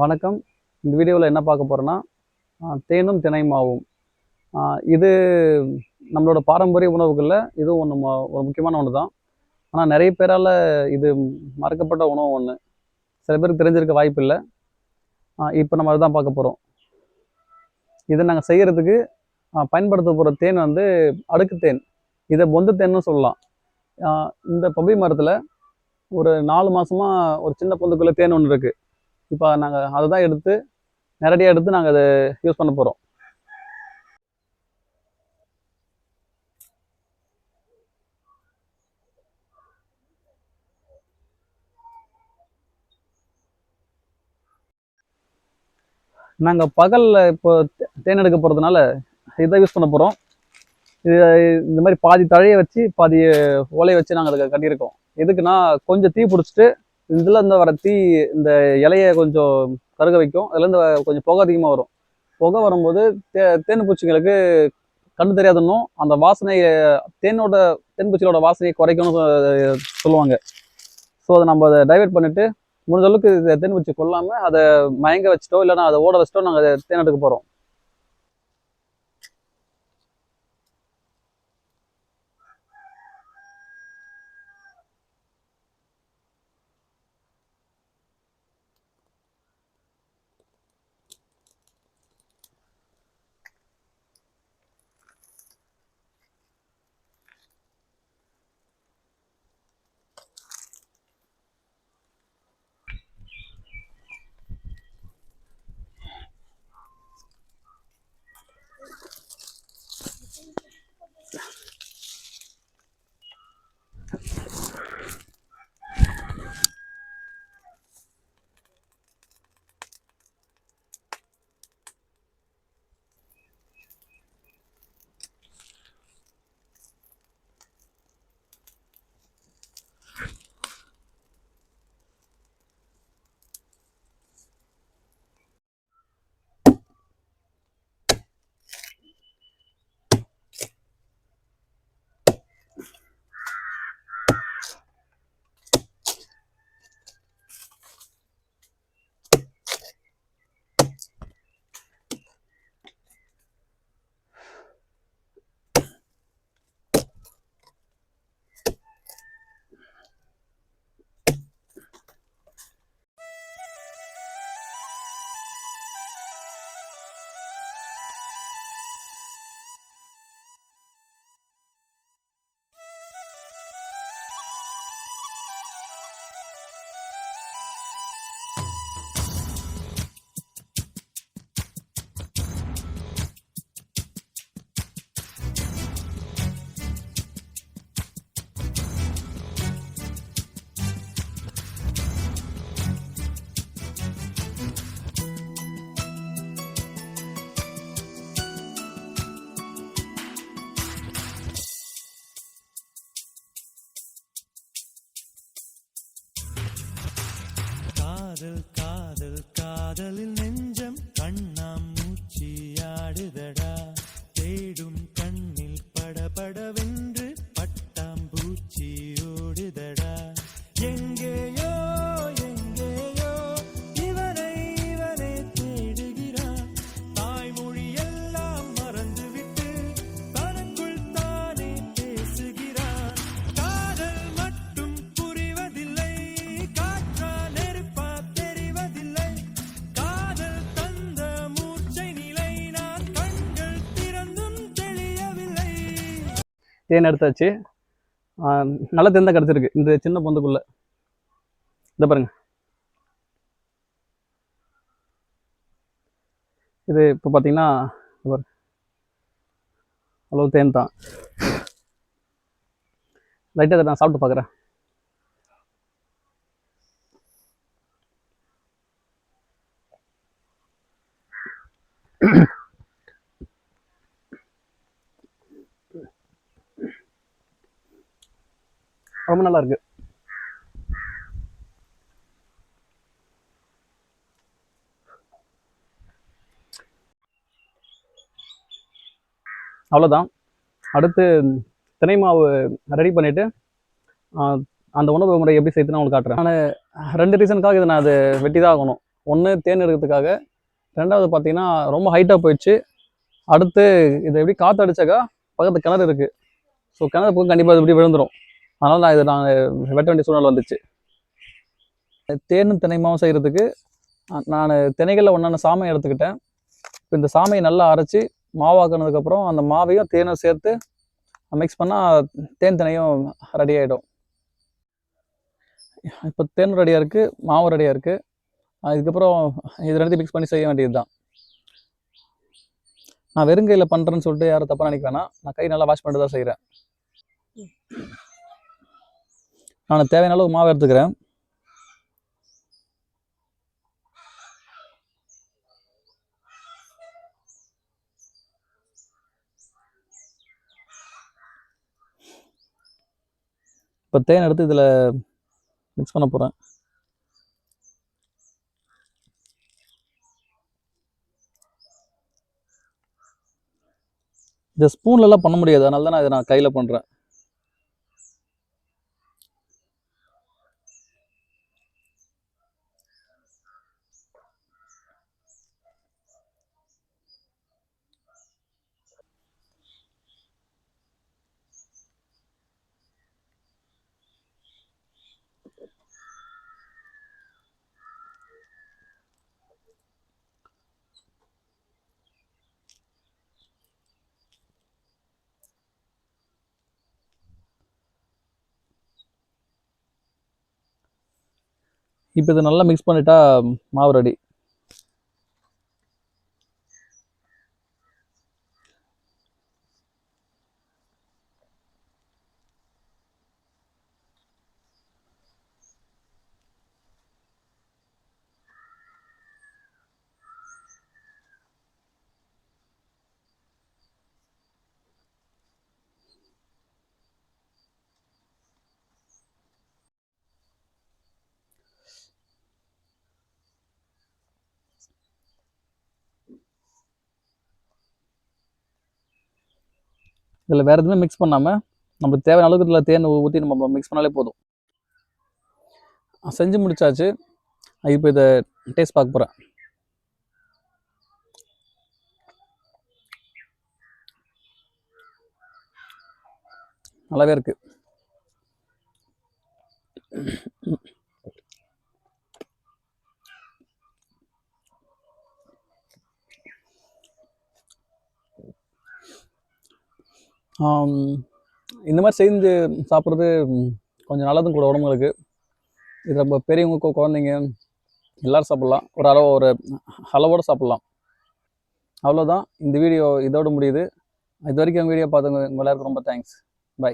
வணக்கம். இந்த வீடியோவில் என்ன பார்க்க போகிறோன்னா தேனும் தினை மாவும். இது நம்மளோட பாரம்பரிய உணவுகளில் இதுவும் ஒன்று ஒரு முக்கியமான ஒன்று தான் ஆனால் நிறைய பேரால் இது மறக்கப்பட்ட உணவு ஒன்று சில பேருக்கு தெரிஞ்சிருக்க வாய்ப்பு இல்லை. இப்போ நம்ம அதுதான் பார்க்க போகிறோம் இதை நாங்கள் செய்கிறதுக்கு பயன்படுத்த போகிற தேன் வந்து அடுக்கு தேன். இதை பொந்து தேன்னு சொல்லலாம். இந்த பப்பி மரத்தில் ஒரு நாலு மாதமாக ஒரு சின்ன பொந்துக்குள்ளே தேன் ஒன்று இருக்குது இப்போ நாங்கள் அதை தான் எடுத்து நேரடியாக எடுத்து நாங்கள் அதை யூஸ் பண்ண போகிறோம் நாங்கள் பகலில் இப்போ தே- தேன் எடுக்க போகிறதுனால இதை யூஸ் பண்ண போகிறோம் இது இந்த மாதிரி பாதி தழையை வச்சு பாதி ஓலையை வச்சு நாங்கள் அதுக்கு கட்டியிருக்கோம். எதுக்குன்னா கொஞ்சம் தீ பிடிச்சிட்டு இதில் இந்த வர தீ இந்த இலையை கொஞ்சம் கருக வைக்கும். அதுலேருந்து கொஞ்சம் புகை அதிகமாக வரும். புகை வரும்போது தே தேன் பூச்சிங்களுக்கு கண்ணு தெரியாதுன்னும் அந்த வாசனையை தேனோட தேன் பூச்சிகளோட வாசனையை குறைக்கணும்னு சொல்லுவாங்க. ஸோ அதை நம்ம அதை டைவர்ட் பண்ணிவிட்டு முடிஞ்ச அளவுக்கு தேன்பூச்சி தேன் பூச்சி கொல்லாமல் அதை மயங்க வச்சுட்டோ இல்லைன்னா அதை ஓட வச்சுட்டோ நாங்கள் தேன் எடுக்க போகிறோம் காதல் காதல் காதலில் நெஞ்சம் கண்ணாம் மூச்சியாடுதடா தேடும் கண்ணில் படபடவென்று பட்டாம்பூச்சி ஓடுதடா. தேன் எடுத்தாச்சு. நல்ல தேன் தான் கிடச்சிருக்கு. இந்த சின்ன பொந்துக்குள்ளே. இந்த பாருங்க. இது இப்போ பார்த்தீங்கன்னா பாருங்க. அளவு தேன் தான். லைட்டாக நான் சாப்பிட்டு பார்க்குறேன் ரொம்ப நல்லா இருக்கு. அவ்வளோதான் அடுத்து தினை மாவு ரெடி பண்ணிவிட்டு அந்த உணவு முறை எப்படி செய்யுதுன்னு உங்களுக்கு காட்டுறேன். நான் ரெண்டு ரீசனுக்காக இதை நான் அது வெட்டி தான் ஆகணும். ஒன்று தேன் எடுக்கிறதுக்காக. ரெண்டாவது பார்த்தீங்கன்னா ரொம்ப ஹைட்டாக போயிடுச்சு. அடுத்து இதை எப்படி காற்று அடித்தாக்கா பக்கத்து கிணறு இருக்குது ஸோ கிணறு போய் கண்டிப்பாக அது எப்படி விழுந்துடும் அதனால் நான் இதை நான் வெட்ட வேண்டிய சூழ்நிலை வந்துச்சு. தேனும் தினைமாவும் செய்கிறதுக்கு நான் தினைகளில் ஒன்றான சாமை எடுத்துக்கிட்டேன். இப்போ இந்த சாமையை நல்லா அரைச்சி மாவாக்குனதுக்கப்புறம் அந்த மாவையும் தேனும் சேர்த்து மிக்ஸ் பண்ணால் தேன் தினையும் ரெடி ஆகிடும் இப்போ தேன் ரெடியாக இருக்குது மாவு ரெடியாக இருக்குது அதுக்கப்புறம் இது ரெண்டுத்தையும் மிக்ஸ் பண்ணி செய்ய வேண்டியது தான். நான் வெறுங்கையில் பண்ணுறேன்னு சொல்லிட்டு யாரும் தப்பாக நினைக்க வேணாம். நான் கை நல்லா வாஷ் பண்ணிட்டு தான் செய்கிறேன் நான் தேவையான அளவு மாவு எடுத்துக்கிறேன். இப்போ தேன் எடுத்து இதில் மிக்ஸ் பண்ண போகிறேன் இதை ஸ்பூன்லலாம் பண்ண முடியாது. அதனால தான் நான் இதை நான் கையில் பண்ணுறேன் இப்போ இதை நல்லா மிக்ஸ் பண்ணிட்டா மாவு ரெடி இதில் வேறு எதுவுமே மிக்ஸ் பண்ணாமல் நம்மளுக்கு தேவையான அளவுக்கு இதில் தேன் ஊற்றி நம்ம மிக்ஸ் பண்ணாலே போதும். செஞ்சு முடித்தாச்சு இப்போ இதை டேஸ்ட் பார்க்க போகிறேன் நல்லாவே இருக்குது இந்த மாதிரி செஞ்சு சாப்பிட்றது கொஞ்சம் நல்லதும் கூட உடம்புகளுக்கு இது நம்ம பெரியவங்க குழந்தைங்க எல்லோரும் சாப்பிட்லாம். ஒரு அளவு ஒரு அளவோடு சாப்பிட்லாம். அவ்வளோதான் இந்த வீடியோ இதோட முடியுது. இது வரைக்கும் வீடியோ பார்த்தவங்க உங்க எல்லாருக்கும் ரொம்ப தேங்க்ஸ் பை